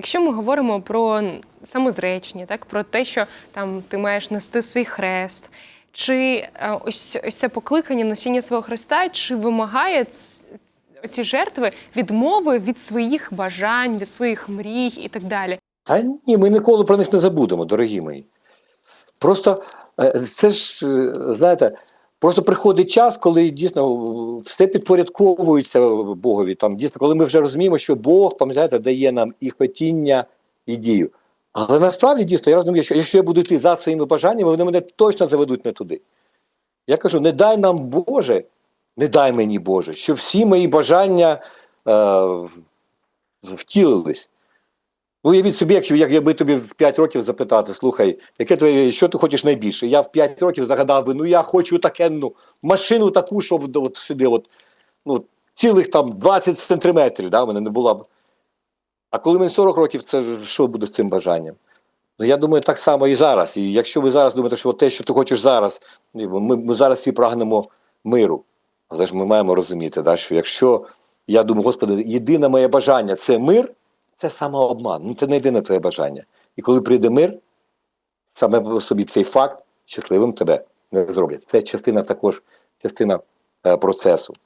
Якщо ми говоримо про самозречення, так про те, що там ти маєш нести свій хрест, чи е, ось ось це покликання носіння свого хреста, чи вимагає ці жертви відмови від своїх бажань, від своїх мрій і так далі? Та ні, ми ніколи про них не забудемо, дорогі мої. Просто е, це ж, е, знаєте, просто приходить час, коли дійсно все підпорядковується Богові. Там дійсно, коли ми вже розуміємо, що Бог, пам'ятаєте, дає нам і хотіння, і дію. Але насправді дійсно я розумію, що якщо я буду йти за своїми бажаннями, вони мене точно заведуть не туди. Я кажу: не дай нам Боже, не дай мені Боже, щоб всі мої бажання е, втілились. Уявіть собі, якщо як, тобі в 5 років запитати, слухай, яке твоє, що ти хочеш найбільше? Я в 5 років загадав би, ну я хочу таке, ну, машину таку, щоб от сюди, от, ну, цілих там 20 сантиметрів, да, в мене не була б. А коли мені 40 років, це що буде з цим бажанням? Ну, я думаю, так само і зараз. І якщо ви зараз думаєте, що те, що ти хочеш зараз, ну, ми, ми зараз всі прагнемо миру. Але ж ми маємо розуміти, да, що якщо я думаю, Господи, єдине моє бажання це мир, це самообман. Ну, це не єдине твоє бажання. І коли прийде мир, саме по собі цей факт щасливим тебе не зроблять. Це частина також частина е, процесу.